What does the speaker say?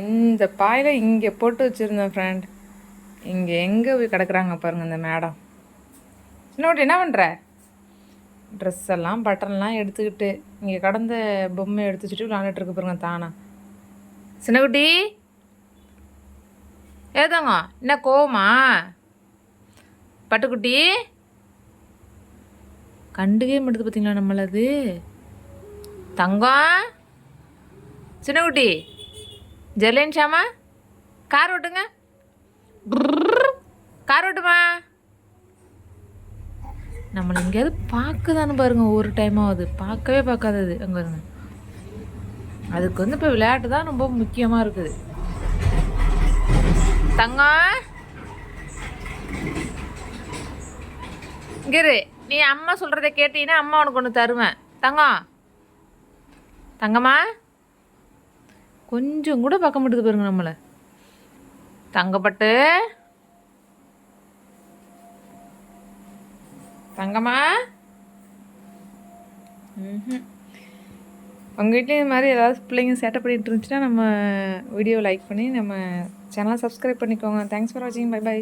இந்த பாயில் இங்கே போட்டு வச்சுருந்தேன் ஃப்ரெண்ட் இங்கே எங்கே போய் கிடக்குறாங்க பாருங்கள் இந்த மேடம் சின்னக்குட்டி என்ன பண்ணுற ட்ரெஸ் எல்லாம் பட்டன்லாம் எடுத்துக்கிட்டு இங்கே கடந்த பொம்மை எடுத்து வச்சுட்டு விளாண்டுட்டு பாருங்க தானா. சின்னகுட்டி ஏதாங்க என்ன கோவமா? பட்டுக்குட்டி கண்டுகே மாட்டுது பார்த்தீங்களா நம்மளது? தங்கம் சின்னகுட்டி ஜெர்லின் ஷாமா? கார் ஓட்டுங்க. கார் ஓட்டுமா? நம்மளை எங்கேயாவது பார்க்குதான்னு பாருங்க ஒரு டைமாவது பார்க்கவே பார்க்காதது அங்கே இருங்க அதுக்கு வந்து இப்போ விளையாட்டு தான் ரொம்ப முக்கியமாக இருக்குது. தங்கம் இங்க நீ அம்மா சொல்கிறத கேட்டீங்கன்னா அம்மா உனக்கு ஒன்று தருவேன். தங்கம் தங்கம்மா? கொஞ்சம் கூட பார்க்க மாட்டேது பாருங்க நம்மளை. தங்கப்பட்டு. தங்கம்மா. ம் உங்கள் வீட்லேயும் இது மாதிரி ஏதாவது பிள்ளைங்க சேட்டை பண்ணிட்டு இருந்துச்சுன்னா நம்ம வீடியோ லைக் பண்ணி நம்ம சேனலை சப்ஸ்கிரைப் பண்ணிக்கோங்க. தேங்க்ஸ் ஃபார் வாட்சிங் பை பை